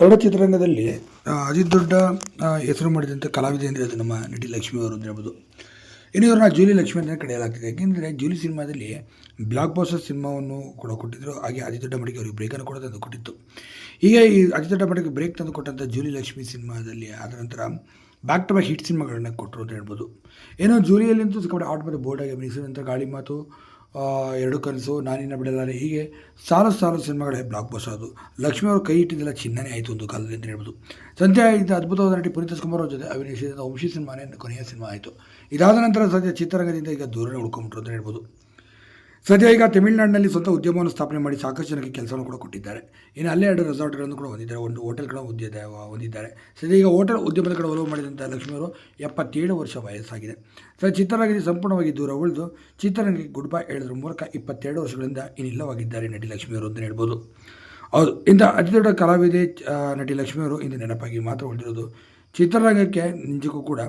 ಕನ್ನಡ ಚಿತ್ರರಂಗದಲ್ಲಿ ಅತಿ ದೊಡ್ಡ ಹೆಸರು ಮಾಡಿದಂಥ ಕಲಾವಿದೆ ಅಂದರೆ ಅದು ನಮ್ಮ ನಟಿ ಲಕ್ಷ್ಮಿ ಅವರು ಅಂತ ಹೇಳ್ಬೋದು. ಇನ್ನು ಜೂಲಿ ಲಕ್ಷ್ಮಿ ಅಂತ ಕರೆಯಲಾಗ್ತಿದೆ. ಯಾಕೆಂದರೆ ಜೂಲಿ ಸಿನಿಮಾದಲ್ಲಿ ಬ್ಲಾಕ್ ಬಾಸ್ಟರ್ ಸಿನಿಮಾವನ್ನು ಕೂಡ ಕೊಟ್ಟಿದ್ದರು ಹಾಗೆ ಅತಿ ದೊಡ್ಡ ಮಟ್ಟಿಗೆ ಅವರಿಗೆ ಬ್ರೇಕನ್ನು ಕೂಡ ತಂದು ಕೊಟ್ಟಿತ್ತು. ಹೀಗೆ ಈ ಅತಿ ದೊಡ್ಡ ಮಟ್ಟಿಗೆ ಬ್ರೇಕ್ ತಂದು ಕೊಟ್ಟಂಥ ಜೂಲಿ ಲಕ್ಷ್ಮಿ ಸಿನಿಮಾದಲ್ಲಿ ಆದ ನಂತರ ಬ್ಯಾಕ್ ಟು ಬ್ಯಾಕ್ ಹಿಟ್ ಸಿನಿಮಾಗಳನ್ನ ಕೊಟ್ಟರು ಅಂತ ಹೇಳ್ಬೋದು. ಏನೋ ಜೂಲಿಯಲ್ಲಂತೂ ಸಿಕ್ಕಾಪಟ್ಟೆ ಆಟ ಮತ್ತು ಬೋರ್ಡ್ ಆಗಿ ಅಭಿನಯಿಸಿದ ನಂತರ ಗಾಳಿ ಮಾತು. ಎರಡು ಕನಸು ನಾನಿನ ಬಿಡಲಾರೆ ಹೀಗೆ ಸಾಲು ಸಾಲು ಸಿನಿಮಾಗಳೇ ಬ್ಲಾಕ್ ಬಸ್ ಅದು. ಲಕ್ಷ್ಮೀ ಅವರು ಕೈ ಇಟ್ಟಿದ್ದೆಲ್ಲ ಚಿನ್ನನೇ ಆಯಿತು ಒಂದು ಕಾಲದಲ್ಲಿ ಅಂತ ಹೇಳ್ಬೋದು. ಸದ್ಯ ಇದ್ದ ಅದ್ಭುತವಾದ ನಟಿ ಪುನೀತ್ ಕುಮಾರ್ ಅವ್ರ ಜೊತೆ ಅಭಿನಯಿಸಿದ ವಂಶಿ ಸಿನಿಮಾನೇ, ಕೊನೆಯ ಸಿನಿಮಾ ಆಯಿತು. ಇದಾದ ನಂತರ ಸದ್ಯ ಚಿತ್ರರಂಗದಿಂದ ಈಗ ದೂರನೇ ಉಳ್ಕೊಂಬಿಟ್ರು ಅಂತ ಹೇಳ್ಬೋದು. ಸದ್ಯ ಈಗ ತಮಿಳುನಾಡಿನಲ್ಲಿ ಸ್ವಂತ ಉದ್ಯಮವನ್ನು ಸ್ಥಾಪನೆ ಮಾಡಿ ಸಾಕಷ್ಟು ಜನಕ್ಕೆ ಕೆಲಸವನ್ನು ಕೂಡ ಕೊಟ್ಟಿದ್ದಾರೆ. ಇನ್ನು ಅಲ್ಲೇ ಎರಡು ರೆಸಾರ್ಟ್ಗಳನ್ನು ಕೂಡ ಹೊಂದಿದ್ದಾರೆ. ಒಂದು ಹೋಟೆಲ್ಗಳ ಉದ್ಯದ ಹೊಂದಿದ್ದಾರೆ. ಸದ್ಯ ಈಗ ಹೋಟೆಲ್ ಉದ್ಯಮದ ಕಡೆ ಒಲವು ಮಾಡಿದಂಥ ಲಕ್ಷ್ಮಿಯವರು ಎಪ್ಪತ್ತೇಳು ವರ್ಷ ವಯಸ್ಸಾಗಿದೆ. ಸರ್ ಚಿತ್ರರಂಗದಲ್ಲಿ ಸಂಪೂರ್ಣವಾಗಿ ದೂರ ಉಳಿದು ಚಿತ್ರರಂಗಕ್ಕೆ ಗುಡ್ ಬೈ ಹೇಳೋದ್ರ ಮೂಲಕ ಇಪ್ಪತ್ತೆರಡು ವರ್ಷಗಳಿಂದ ಇನ್ನಿಲ್ಲವಾಗಿದ್ದಾರೆ ನಟಿ ಲಕ್ಷ್ಮಿಯವರು ಅಂತ ಹೇಳ್ಬೋದು. ಹೌದು, ಇಂಥ ಅತಿ ದೊಡ್ಡ ಕಲಾವಿದೆ ನಟಿ ಲಕ್ಷ್ಮಿಯವರು ಇಂದು ನೆನಪಾಗಿ ಮಾತ್ರ ಉಳಿದಿರೋದು ಚಿತ್ರರಂಗಕ್ಕೆ ನಿಜಕ್ಕೂ ಕೂಡ